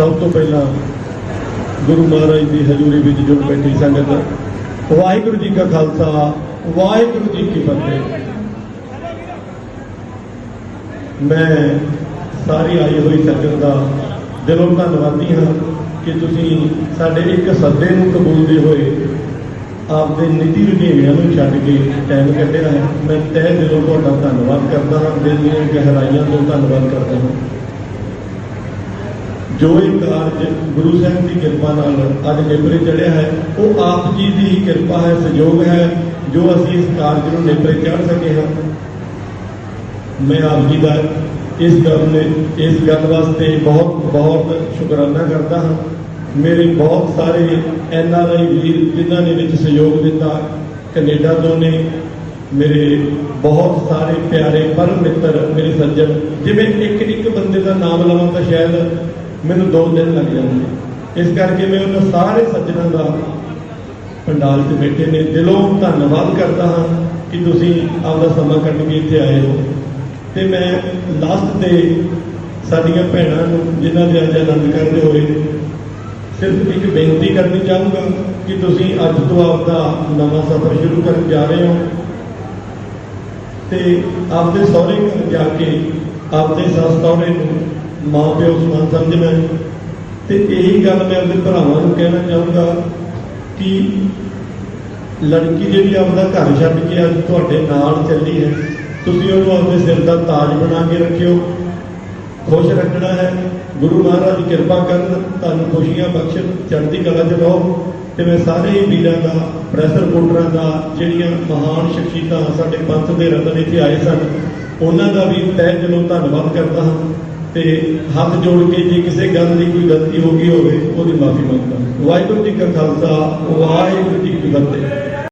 ਸਭ ਤੋਂ ਪਹਿਲਾਂ ਗੁਰੂ ਮਹਾਰਾਜ ਦੀ ਹਜ਼ੂਰੀ ਵਿੱਚ ਜੁੜ ਬੈਠੀ ਸੰਗਤ, ਵਾਹਿਗੁਰੂ ਜੀ ਕਾ ਖਾਲਸਾ, ਵਾਹਿਗੁਰੂ ਜੀ ਕੀ ਫਤਿਹ। ਮੈਂ ਸਾਰੀ ਆਈ ਹੋਈ ਸੰਗਤ ਦਾ ਦਿਲੋਂ ਧੰਨਵਾਦੀ ਹਾਂ ਕਿ ਤੁਸੀਂ ਸਾਡੇ ਇੱਕ ਸੱਦੇ ਨੂੰ ਕਬੂਲਦੇ ਹੋਏ ਆਪਦੇ ਨਿੱਜੀ ਰੁਝੇਵਿਆਂ ਨੂੰ ਛੱਡ ਕੇ ਟਾਈਮ ਕੱਢਿਆ ਹੈ। ਮੈਂ ਤਹਿ ਦਿਲੋਂ ਤੁਹਾਡਾ ਧੰਨਵਾਦ ਕਰਦਾ ਹਾਂ, ਦਿਲ ਦੀਆਂ ਗਹਿਰਾਈਆਂ ਤੋਂ ਧੰਨਵਾਦ ਕਰਦਾ ਹਾਂ। ਜੋ ਇਹ ਕਾਰਜ ਗੁਰੂ ਸਾਹਿਬ ਦੀ ਕਿਰਪਾ ਨਾਲ ਅੱਜ ਨੇਪਰੇ ਚੜਿਆ ਹੈ, ਉਹ ਆਪ ਜੀ ਦੀ ਹੀ ਕਿਰਪਾ ਹੈ, ਸਹਿਯੋਗ ਹੈ, ਜੋ ਅਸੀਂ ਇਸ ਕਾਰਜ ਨੂੰ ਨੇਪਰੇ ਚੜ ਸਕੇ ਹਾਂ। ਮੈਂ ਆਪ ਜੀ ਦਾ ਇਸ ਗੱਲ ਨੇ, ਇਸ ਗੱਲ ਵਾਸਤੇ ਬਹੁਤ ਬਹੁਤ ਸ਼ੁਕਰਾਨਾ ਕਰਦਾ ਹਾਂ। ਮੇਰੇ ਬਹੁਤ ਸਾਰੇ ਐਨ ਆਰ ਆਈ ਵੀਰ ਜਿਨ੍ਹਾਂ ਨੇ ਵਿੱਚ ਸਹਿਯੋਗ ਦਿੱਤਾ, ਕੈਨੇਡਾ ਤੋਂ ਨੇ, ਮੇਰੇ ਬਹੁਤ ਸਾਰੇ ਪਿਆਰੇ ਪਰਮ ਮਿੱਤਰ, ਮੇਰੇ ਸੱਜਣ, ਜਿਵੇਂ ਇੱਕ ਇੱਕ ਬੰਦੇ ਦਾ ਨਾਮ ਲਵਾਂ ਤਾਂ ਸ਼ਾਇਦ ਮੈਨੂੰ 2 ਦਿਨ ਲੱਗ ਜਾਂਦੇ ਇਸ ਕਰਕੇ ਮੈਂ ਉਹਨਾਂ ਸਾਰੇ ਸੱਜਣਾਂ ਦਾ ਪੰਡਾਲ 'ਚ ਬੈਠੇ ਨੇ। ਦਿਲੋਂ ਧੰਨਵਾਦ ਕਰਦਾ ਹਾਂ ਕਿ ਤੁਸੀਂ ਆਪਦਾ ਸਮਾਂ ਕੱਢ ਕੇ ਇੱਥੇ ਆਏ ਹੋ। ਤੇ ਮੈਂ ਲਾਸਟ ਤੇ ਸਾਡੀਆਂ ਭੈਣਾਂ ਨੂੰ, ਜਿਨ੍ਹਾਂ ਦੇ ਅੱਜ ਆਨੰਦ ਕਰਦੇ ਹੋਏ ਸਿਰਫ ਇੱਕ ਬੇਨਤੀ ਕਰਨੀ ਚਾਹੂੰਗਾ ਕਿ ਤੁਸੀਂ ਅੱਜ ਤੋਂ ਆਪਦਾ ਨਵਾਂ ਸਫ਼ਰ ਸ਼ੁਰੂ ਕਰਨ ਜਾ ਰਹੇ ਹੋ। ਤੇ ਆਪਦੇ ਸਹੁਰੇ ਘਰ ਜਾ ਕੇ ਆਪਦੇ ਸੱਸ ਸਹੁਰੇ ਨੂੰ ਮਾਂ ਪਿਓ ਸਮਾਨ ਸਮਝਣਾ। ਹੈ। ਤੇ ਇਹੀ ਗੱਲ ਮੈਂ ਆਪਣੇ ਭਰਾਵਾਂ ਨੂੰ ਕਹਿਣਾ ਚਾਹੂੰਗਾ ਕਿ ਲੜਕੀ ਜਿਹੜੀ ਆਪਦਾ ਘਰ ਛੱਡ ਕੇ ਅੱਜ ਤੁਹਾਡੇ ਨਾਲ ਚੱਲੀ ਹੈ, ਤੁਸੀਂ ਉਹਨੂੰ ਆਪਣੇ ਸਿਰ ਦਾ ਤਾਜ ਬਣਾ ਕੇ ਰੱਖਿਓ। ਖੁਸ਼ ਰੱਖਣਾ ਹੈ। ਗੁਰੂ ਮਹਾਰਾਜ ਕਿਰਪਾ ਕਰਨ, ਤੁਹਾਨੂੰ ਖੁਸ਼ੀਆਂ ਬਖਸ਼ਣ, ਚੜ੍ਹਦੀ ਕਲਾ 'ਚ ਰਹੋ। ਤੇ ਮੈਂ ਸਾਰੇ ਹੀ ਵੀਰਾਂ ਦਾ ਪ੍ਰੈਸ ਰਿਪੋਰਟਰਾਂ ਦਾ, ਜਿਹੜੀਆਂ ਮਹਾਨ ਸ਼ਖਸੀਅਤਾਂ ਸਾਡੇ ਪੰਥ ਦੇ ਰਤਨ ਇੱਥੇ ਆਏ ਸਨ, ਉਹਨਾਂ ਦਾ ਵੀ ਤਹਿ ਦਿਲੋਂ ਧੰਨਵਾਦ ਕਰਦਾ ਹਾਂ। ਤੇ ਹੱਥ ਜੋੜ ਕੇ ਜੇ ਕਿਸੇ ਗੱਲ ਦੀ ਕੋਈ ਗਲਤੀ ਹੋ ਗਈ ਹੋਵੇ, ਉਹਦੀ ਮਾਫੀ ਮੰਗਦਾ। ਵਾਹਿਗੁਰੂ ਜੀ ਕਾ ਖਾਲਸਾ, ਵਾਹਿਗੁਰੂ ਜੀ ਕੀ ਫਤਿਹ।